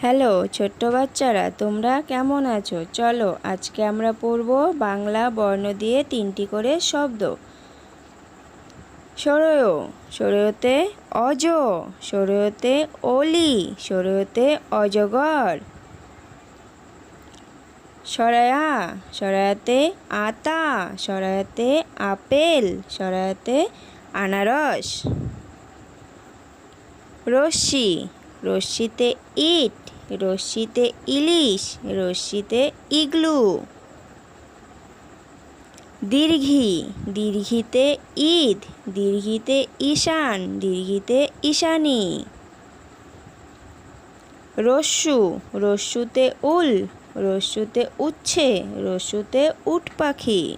Hello, ছোট্ট বাচ্চারা, তোমরা কেমন আছো? চলো, আজকে আমরা পড়ব বাংলা বর্ণ দিয়ে তিনটি করে শব্দ। সরয়, সরয়তে অজ, সরয়তে অলি, সরয়তে অজগর। সরায়া, সরায়াতে আতা, সরায়াতে আপেল, সরায়াতে আনারস। রশ্মি রশ্মিতে ইট, রশ্মিতে ইলিশ, রশ্মিতে ইগলু। দীর্ঘি, দীর্ঘিতে ঈদ, দীর্ঘিতে ঈশান, দীর্ঘিতে ঈশানি। রস্যু, রস্যুতে উল, রস্যুতে উচ্ছে, রস্যুতে উট পাখি।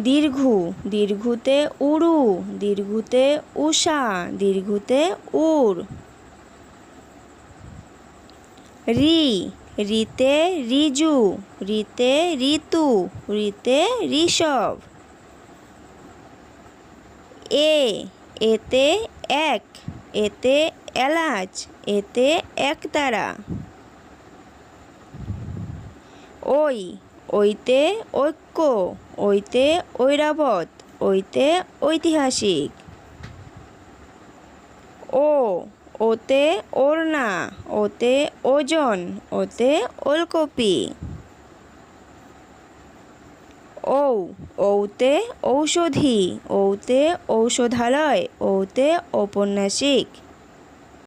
দীর্ঘু, দীর্ঘুতে উড়ু, দীর্ঘুতে উষা, দীর্ঘুতে উর। রি, রিতে রিজু, রিতে ঋতু, রিতে ঋষভ। এ, এতে এক, এতে এলাচ, এতে একতারা। ওই ওইতে ঐক্য, ওইতে ঐরাবত ওইতে ঐতিহাসিক। ও, ওতে ওড়না, ওতে ওজন, ওতে ওলকপি। ঔ, ঔতে ঔষধি, ঔতে ঔষধালয়, ঔতে ঔপন্যাসিক।